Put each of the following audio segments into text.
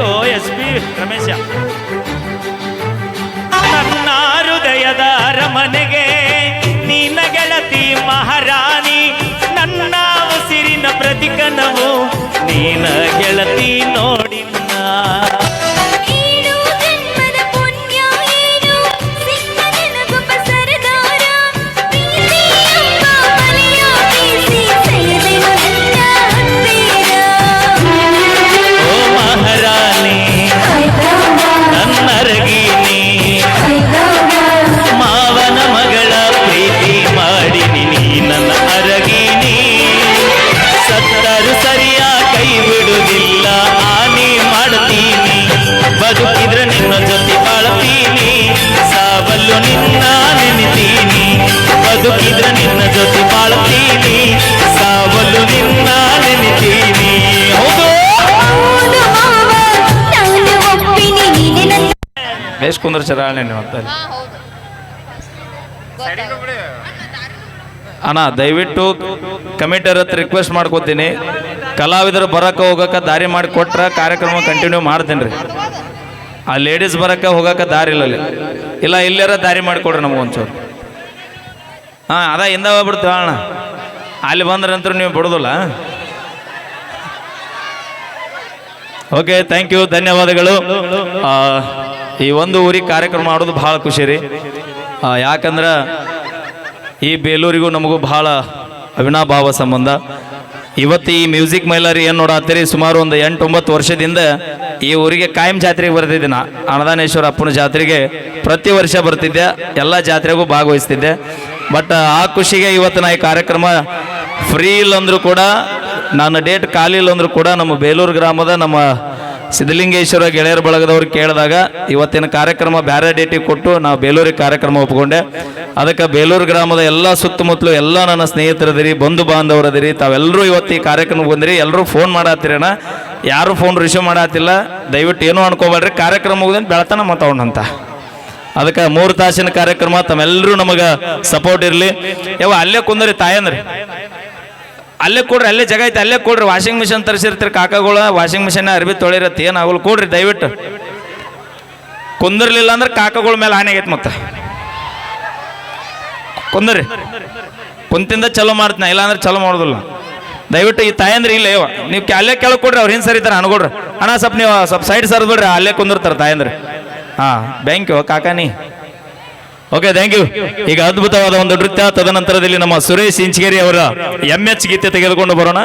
U S P Ramesh. ನನ್ನ ಹೃದಯದ ರಮನೆಗೆ ನಿನ್ನ ಗೆಳತಿ ಮಹಾರಾಣಿ, ನನ್ನ ಉಸಿರಿನ ಪ್ರತಿಕನವು ನೀನ ಗೆಳತಿ ನೋಡಿನ್ನ ಕುಂದ್ರ ನೀವು ಅಂತ ಅಣ್ಣ ದಯವಿಟ್ಟು ಕಮಿಟರ್ ಹತ್ರ ರಿಕ್ವೆಸ್ಟ್ ಮಾಡ್ಕೋತೀನಿ. ಕಲಾವಿದರು ಬರಕ್ಕೆ ಹೋಗಕ್ಕೆ ದಾರಿ ಮಾಡಿ ಕೊಟ್ರೆ ಕಾರ್ಯಕ್ರಮ ಕಂಟಿನ್ಯೂ ಮಾಡ್ತೀನಿ ರೀ. ಆ ಲೇಡೀಸ್ ಬರಕ್ಕೆ ಹೋಗಕ್ಕೆ ದಾರಿ ಇಲ್ಲ ಇಲ್ಲ ಇಲ್ಲಾರ ದಾರಿ ಮಾಡಿಕೊಡ್ರಿ ನಮ್ಗೆ ಒಂಚೂರು. ಹಾಂ ಅದ ಹಿಂದ ಹೋಗ್ಬಿಡ್ತೀವ ಅಣ್ಣ ಅಲ್ಲಿ ಬಂದ್ರಂತೂ ನೀವು ಬಿಡೋದಿಲ್ಲ. ಓಕೆ ಥ್ಯಾಂಕ್ ಯು ಧನ್ಯವಾದಗಳು. ಈ ಒಂದು ಊರಿಗೆ ಕಾರ್ಯಕ್ರಮ ಮಾಡೋದು ಭಾಳ ಖುಷಿ ರೀ. ಯಾಕಂದ್ರೆ ಈ ಬೇಲೂರಿಗೂ ನಮಗೂ ಭಾಳ ಅವಿನಾಭಾವ ಸಂಬಂಧ. ಇವತ್ತು ಈ ಮ್ಯೂಸಿಕ್ ಮೈಲಾರಿ ಏನು ನೋಡತ್ತೀರಿ? ಸುಮಾರು ಒಂದು ಎಂಟು ಒಂಬತ್ತು ವರ್ಷದಿಂದ ಈ ಊರಿಗೆ ಕಾಯಂ ಜಾತ್ರೆಗೆ ಬರ್ತಿದ್ದೆ ನಾ. ಅನದಾನೇಶ್ವರ ಅಪ್ಪನ ಜಾತ್ರೆಗೆ ಪ್ರತಿ ವರ್ಷ ಬರ್ತಿದ್ದೆ. ಎಲ್ಲ ಜಾತ್ರೆಗೂ ಭಾಗವಹಿಸ್ತಿದ್ದೆ. ಬಟ್ ಆ ಖುಷಿಗೆ ಇವತ್ತು ನಾ ಈ ಕಾರ್ಯಕ್ರಮ ಫ್ರೀ ಇಲ್ಲಂದ್ರೂ ಕೂಡ, ನನ್ನ ಡೇಟ್ ಖಾಲಿ ಇಲ್ಲಂದ್ರೂ ಕೂಡ ನಮ್ಮ ಬೇಲೂರು ಗ್ರಾಮದ ನಮ್ಮ ಸಿದ್ಧಲಿಂಗೇಶ್ವರ ಗೆಳೆಯರ ಬಳಗದವ್ರು ಕೇಳಿದಾಗ ಇವತ್ತಿನ ಕಾರ್ಯಕ್ರಮ ಬ್ಯಾರೆ ಡೇಟಿಗೆ ಕೊಟ್ಟು ನಾವು ಬೇಲೂರಿಗೆ ಕಾರ್ಯಕ್ರಮ ಒಪ್ಕೊಂಡೆ. ಅದಕ್ಕೆ ಬೇಲೂರು ಗ್ರಾಮದ ಎಲ್ಲ ಸುತ್ತಮುತ್ತಲು ಎಲ್ಲ ನನ್ನ ಸ್ನೇಹಿತರದಿರಿ, ಬಂಧು ಬಾಂಧವರದಿರಿ, ತಾವೆಲ್ಲರೂ ಇವತ್ತು ಈ ಕಾರ್ಯಕ್ರಮಕ್ಕೆ ಬಂದಿರಿ. ಎಲ್ಲರೂ ಫೋನ್ ಮಾಡಾತಿರಣ ಯಾರು ಫೋನ್ ರಿಸೀವ್ ಮಾಡತ್ತಿಲ್ಲ ದಯವಿಟ್ಟು ಏನೂ ಅನ್ಕೋಬೇಡ್ರಿ. ಕಾರ್ಯಕ್ರಮ ಮುಗಿದ ಬೆಳತನ ಮಾತಾಡೋಣಂತ ಅದಕ್ಕೆ ಮೂರು ತಾಸಿನ ಕಾರ್ಯಕ್ರಮ, ತಮ್ಮೆಲ್ಲರೂ ನಮಗೆ ಸಪೋರ್ಟ್ ಇರಲಿ. ಯಾವ ಅಲ್ಲೇ ಕುಂದ್ರಿ ತಾಯಂದ್ರಿ. ಅಲ್ಲೇ ಕೊಡ್ರಿ, ಅಲ್ಲೇ ಜಾಗ ಐತೆ, ಅಲ್ಲೇ ಕೊಡ್ರಿ. ವಾಷಿಂಗ್ ಮಿಷನ್ ತರಿಸಿರ್ತೀರಿ ಕಾಕಗಳು ವಾಷಿಂಗ್ ಮಿಷನ್ ಅರ್ಬಿ ತೊಳಿರತ್ತೆ, ಏನು ಆಗಲ್ಲ ಕೊಡ್ರಿ, ದಯವಿಟ್ಟು. ಕುಂದಿರ್ಲಿಲ್ಲ ಅಂದ್ರೆ ಕಾಕಗಳ ಮೇಲೆ ಆನೆ ಆಗೈತೆ ಮತ್ತೆ. ಕುಂದ್ರಿ. ಕುಂತಿಂದ ಚಲೋ ಮಾಡ್ತೀನಿ ಇಲ್ಲಾಂದ್ರೆ ಚಲೋ ಮಾಡೋದಿಲ್ಲ. ದಯವಿಟ್ಟು ಈ ತಾಯಂದ್ರೆ ಇಲ್ಲ ಇವ ನೀವು ಅಲ್ಲೇ ಕೆಳಗೆ ಕೊಡ್ರಿ, ಅವ್ರು ಹಿಂಗೆ ಸರಿತಾರೆ ಅನ್ಕೊಡ್ರಿ. ಅಣ್ಣ, ಸ್ವಲ್ಪ ನೀವು, ಸ್ವಲ್ಪ ಸೈಡ್ ಸರಿದ್ಬಿಡ್ರಿ ಅಲ್ಲೇ ಕುಂದಿರ್ತಾರೆ ತಾಯಂದ್ರೆ. ಹಾಂ ಬ್ಯಾಂಕ್ ಕಾಕಾನಿ ಓಕೆ ಥ್ಯಾಂಕ್ ಯು ಈಗ ಅದ್ಭುತವಾದ ಒಂದು ನೃತ್ಯ. ತದನಂತರದಲ್ಲಿ ನಮ್ಮ ಸುರೇಶ್ ಇಂಚಗೇರಿ ಅವರ ಎಂ ಎಚ್ ಗೀತೆ ತೆಗೆದುಕೊಂಡು ಬರೋಣ.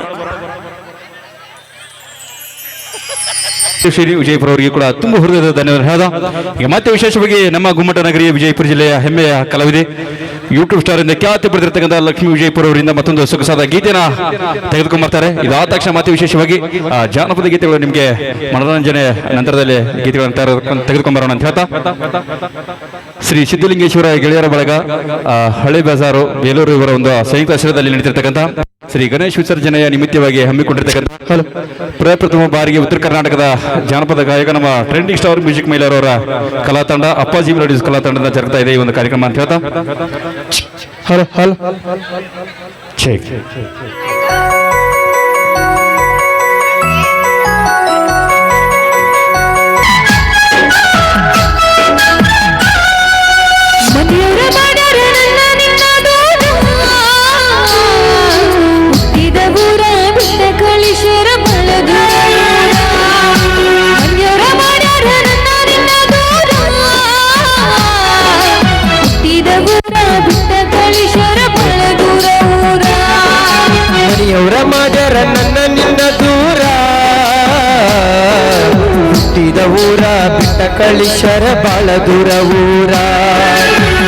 ಶ್ರೀ ವಿಜಯಪುರ ಅವರಿಗೆ ಕೂಡ ತುಂಬ ಹೃದಯದ ಧನ್ಯವಾದ. ಈಗ ಮತ್ತೆ ವಿಶೇಷವಾಗಿ ನಮ್ಮ ಗುಮ್ಮಟ ನಗರಿ ವಿಜಯಪುರ ಜಿಲ್ಲೆಯ ಹೆಮ್ಮೆಯ ಕಲಾವಿದೆ. ಯೂಟ್ಯೂಬ್ ಸ್ಟಾರ್ ಇಂದ ಖ್ಯಾತಿ ಪಡೆದಿರ್ತಕ್ಕಂಥ ಲಕ್ಷ್ಮೀ ವಿಜಯಪುರ ಅವರಿಂದ ಮತ್ತೊಂದು ಸೊಗಸಾದ ಗೀತೆನ ತೆಗೆದುಕೊಂಡು ಬರ್ತಾರೆ ಇದಾದ ತಕ್ಷಣ ಮತ್ತೆ ವಿಶೇಷವಾಗಿ ಜಾನಪದ ಗೀತೆಗಳು ನಿಮಗೆ ಮನೋರಂಜನೆ ನಂತರದಲ್ಲಿ ಗೀತೆಗಳನ್ನು ತೆಗೆದುಕೊಂಡು- ತೆಗೆದುಕೊಂಡು ಬರೋಣ ಅಂತ ಹೇಳ್ತಾ. ಶ್ರೀ ಸಿದ್ದಲಿಂಗೇಶ್ವರ ಗೆಳೆಯರ ಬಳಗ ಹಳೆ ಬಜಾರು, ಬೇಲೂರು ಇವರ ಒಂದು ಸಂಯುಕ್ತ ಆಶ್ರಯದಲ್ಲಿ ನಡೀತಿರ್ತಕ್ಕಂಥ ಶ್ರೀ ಗಣೇಶ್ ವಿಸರ್ಜನೆಯ ನಿಮಿತ್ತವಾಗಿ ಹಮ್ಮಿಕೊಂಡಿರ್ತಕ್ಕಂಥ. ಪ್ರಪ್ರಥಮ ಬಾರಿಗೆ ಉತ್ತರ ಕರ್ನಾಟಕದ ಜಾನಪದ ಗಾಯಕ ನಮ್ಮ ಟ್ರೆಂಡಿಂಗ್ ಸ್ಟಾರ್ ಮ್ಯೂಸಿಕ್ ಮೈಲರ್ ಅವರ ಕಲಾ ತಂಡ, ಅಪ್ಪಾಜಿ ಮೆಲೋಡೀಸ್ ಕಲಾ ತಂಡದ ಜರುಗ್ತಾ ಇದೆ ಈ ಒಂದು ಕಾರ್ಯಕ್ರಮ ಅಂತ ಹೇಳ್ತಾ. Hello hello. ಮನೆಯವರ ಊರ ಬಿಟ್ಟ ಕಳಿಸರ ಬಾಳ ದೂರ ಊರ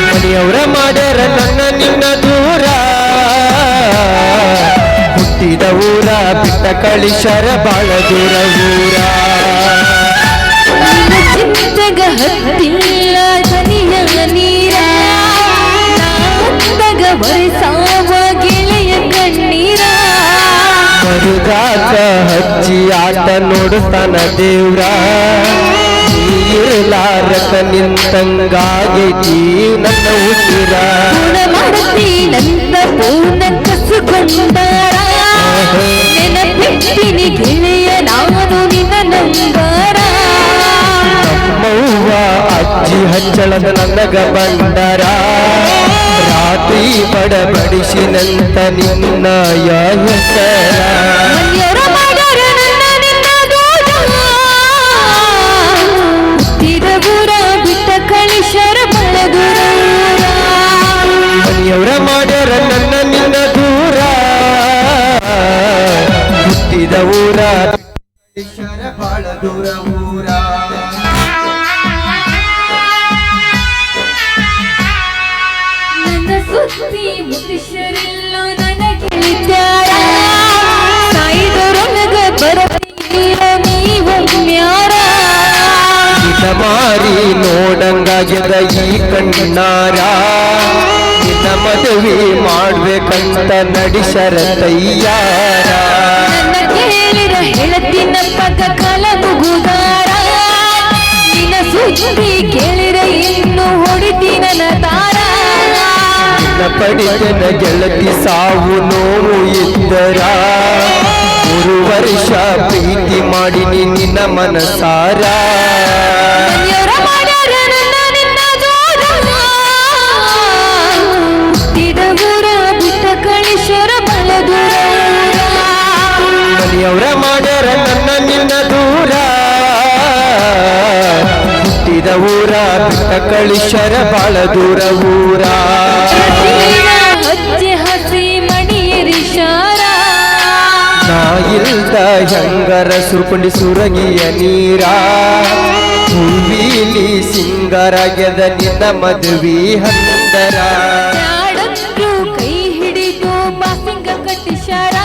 ಮನೆಯವರ ಮಾಡ್ಯಾರ ನನ್ನ ನಿನ್ನ ದೂರ. ಹುಟ್ಟಿದ ಊರ ಬಿಟ್ಟ ಕಳಿಸರ ಬಾಳ ದೂರ ಊರ ಕಣ್ಣಗ ಹತ್ತಿಲ್ಲ ದನಿಯ ನೀರ. ನಾಂದಗ ಬರಸಾವ ಗೆಳೆಯ ಕಣ್ಣೀರ. ಮರುಗಾಕ ಹಚ್ಚಿ ಆಟ ನೋಡುತ್ತಾನ ದೇವ್ರ. ನೀರ್ಲಾರಕ ನಿಂತಂಗಾಗೈತಿ ನನ್ನ ಉಸಿರ ಗುಣ ಮಾಡ್ತೀನಂತ ಪೂರ್ಣ ಕಸುಕೊಂಡಾರ ನೆನಪಿಟ್ಟಿನಿ ಗೆಳೆಯ ನಾನು ನಿನ್ನ ನಂಬರ. ನಮ್ಮವ್ವ ಅಜ್ಜಿ ಹಚ್ಚಳದ ನನಗ ಬಂದರ ರಾತ್ರಿ ಬಡಬಡಿಸಿನಂತ ನಿನ್ನ ಹೆಸರ? ಊರ ಬಾಳ ದೂರ ಊರ. ನನ್ನ ಸುದ್ದಿ ಮುಟ್ಟಿಸರಿಲ್ಲೋ ನನಗೆ ಗೆಳತ್ಯಾರ ಸಾಯಿದೊರೊಳಗ ಬರತೀರ ನೀವು ಮ್ಯಾರ ನಿನ್ನ ಮಾರಿ ನೋಡಂಗಾಗ್ಯದ ಈ ಕಣ್ಣಾರ. ಮದುವೆ ಮಾಡ್ಬೇಕಂತ ನಡಿಸರ ತಯ್ಯಾರ ನನ್ನ ಕೇಳಿರ ಹೇಳತ್ತಿನ ಪಕ್ಕ ಕಲ ಮುಗುದಾರ ನಿನ್ನ ಸುದ್ದಿ ಕೇಳಿರ ಇನ್ನು ಹೊಡಿತಿ ನನ್ನ ತಾರ. ಪಡಿತನ ಗೆಳತಿ ಸಾವು ನೋವು ಇದ್ದರ. ಮೂರು ವರ್ಷ ಪ್ರೀತಿ ಮಾಡಿ ನಿನ್ನ ಮನಸಾರ. ಮನೆಯವರ ಕಳಿಶರ ಬಾಳ ದೂರ ಊರ. ಜೀವ ಹಸಿ ಮಣಿಯರಿ ಶಾರ. ನಾ ಇಲ್ದ ಹೆಂಗರ ಸುರ್ಕೊಂಡಿ ಸುರಗಿಯ ನೀರ. ಹೂವಿಲಿ ಸಿಂಗರಾಗ್ಯದ ನಿನ್ನ ಮದುವೆ ಹಂದರ. ಕೈ ಹಿಡಿದು ಬಾಸಿಂಗ ಕಟ್ಟಿಶಾರ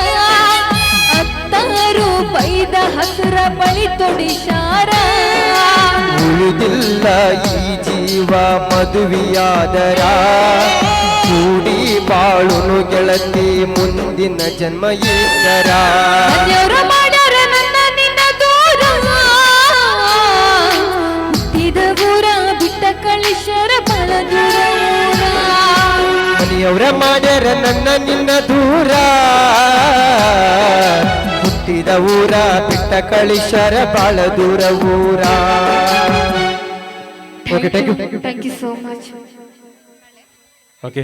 ಹತ್ತಾರು ಬೈದ ಹಸುರ ಬಳಿ ತೊಡಿಶಾರ ಉಳಿದಿಲ್ಲ ಈ ಜೀವ ಮದುವೆಯಾದರ. ಕೂಡಿ ಬಾಳುನು ಗೆಳತಿ ಮುಂದಿನ ಜನ್ಮ ಇದ್ದರ ಮನೆಯವ್ರ ಮಾಡ್ಯಾರ ನನ್ನ ನಿನ್ನ ದೂರ ಹುಟ್ಟಿದ ಊರ ಬಿಟ್ಟ ಕಳಿಶರ ಬಲ ದೂರ ಮನೆಯವರ ಮಾಡ್ಯಾರ ನನ್ನ ನಿನ್ನ ದೂರ. ಹುಟ್ಟಿದ ಊರ ಬಿಟ್ಟ ಕಳಿಸರ ಬಾಳ ದೂರ ಊರ okay thank you thank you so much okay